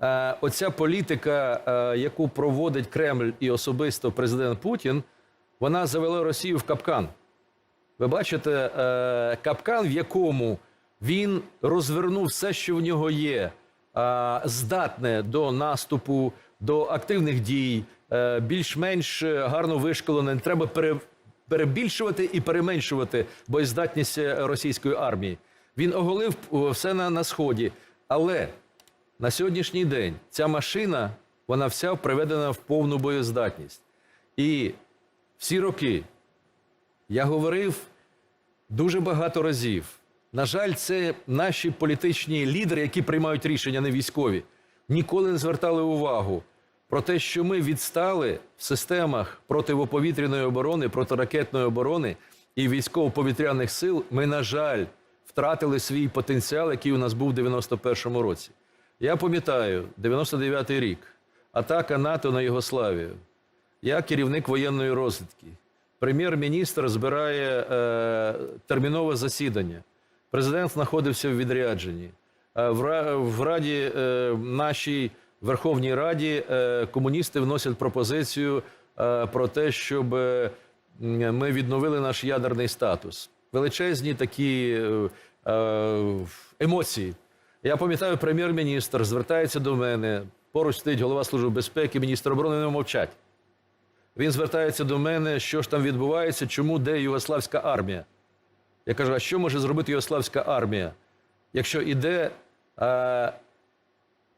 е, оця політика, е, яку проводить Кремль і особисто президент Путін, вона завела Росію в капкан. Ви бачите, е, капкан, в якому він розвернув все, що в нього є, здатне до наступу, до активних дій, більш-менш гарно вишколене. Не треба перебільшувати і переменшувати боєздатність російської армії. Він оголив все на, на сході. Але на сьогоднішній день ця машина, вона вся приведена в повну боєздатність. І всі роки я говорив дуже багато разів. На жаль, це наші політичні лідери, які приймають рішення, не військові, ніколи не звертали увагу про те, що ми відстали в системах противоповітряної оборони, протиракетної оборони і військово-повітряних сил. Ми, на жаль, втратили свій потенціал, який у нас був у 91-му році. Я пам'ятаю, 99-й рік, атака НАТО на Єгославію. Я керівник воєнної розвідки. Прем'єр-міністр збирає е, термінове засідання. Президент знаходився в відрядженні. Е, в, в Раді е, нашій Верховній Раді е, комуністи вносять пропозицію е, про те, щоб е, ми відновили наш ядерний статус. Величезні такі е, е, емоції. Я пам'ятаю, прем'єр-міністр звертається до мене. Поруч стоїть голова Служби безпеки, міністр оборони не мовчать. Він звертається до мене, що ж там відбувається, чому де югославська армія. Я кажу, а що може зробити югославська армія, якщо іде е,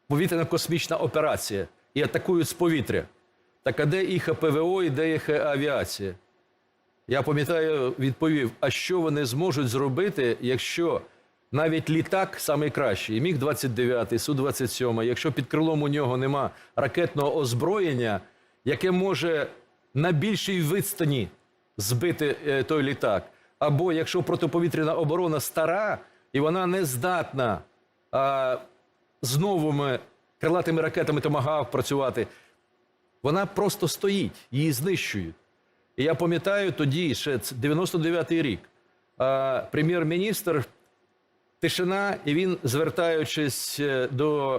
повітряна космічна операція і атакують з повітря? Так а де їх ПВО і де їх авіація? Я пам'ятаю, відповів: а що вони зможуть зробити, якщо навіть літак найкращий, міг 29 Су-27, якщо під крилом у нього нема ракетного озброєння, яке може на більшій відстані збити е, той літак, або якщо протиповітряна оборона стара і вона не здатна а, з новими крилатими ракетами Томагавк працювати, вона просто стоїть, її знищують. І я пам'ятаю тоді, ще 99-й рік, прем'єр-міністр тишина, і він, звертаючись е, до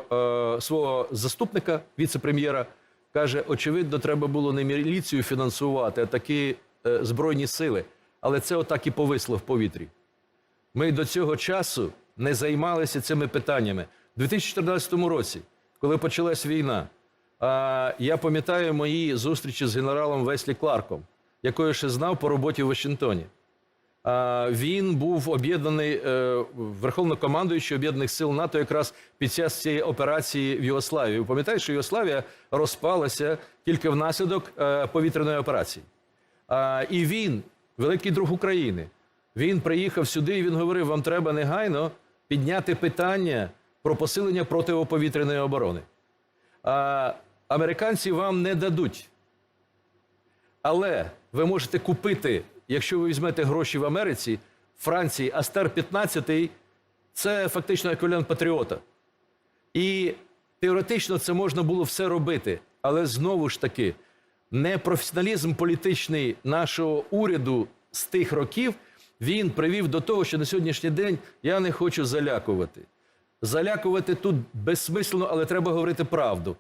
е, свого заступника, віце-прем'єра, каже: очевидно, треба було не міліцію фінансувати, а такі е, збройні сили. Але це отак і повисло в повітрі. Ми до цього часу не займалися цими питаннями. У 2014 році, коли почалась війна, а, я пам'ятаю мої зустрічі з генералом Веслі Кларком, якого ще знав по роботі в Вашингтоні. Він був об'єднаний е, верховнокомандуючий об'єднаних сил НАТО якраз під час цієї операції в Югославії. Ви пам'ятаєте, що Югославія розпалася тільки внаслідок е, повітряної операції. І він, великий друг України, він приїхав сюди і він говорив: вам треба негайно підняти питання про посилення протиповітряної оборони. Американці вам не дадуть. Але ви можете купити, якщо ви візьмете гроші в Америці, Франції, Астер 15 це фактично еквівалент патріота. І теоретично це можна було все робити. Але знову ж таки, непрофесіоналізм політичний нашого уряду з тих років він привів до того, що на сьогоднішній день я не хочу залякувати. Залякувати тут безсмислено, але треба говорити правду.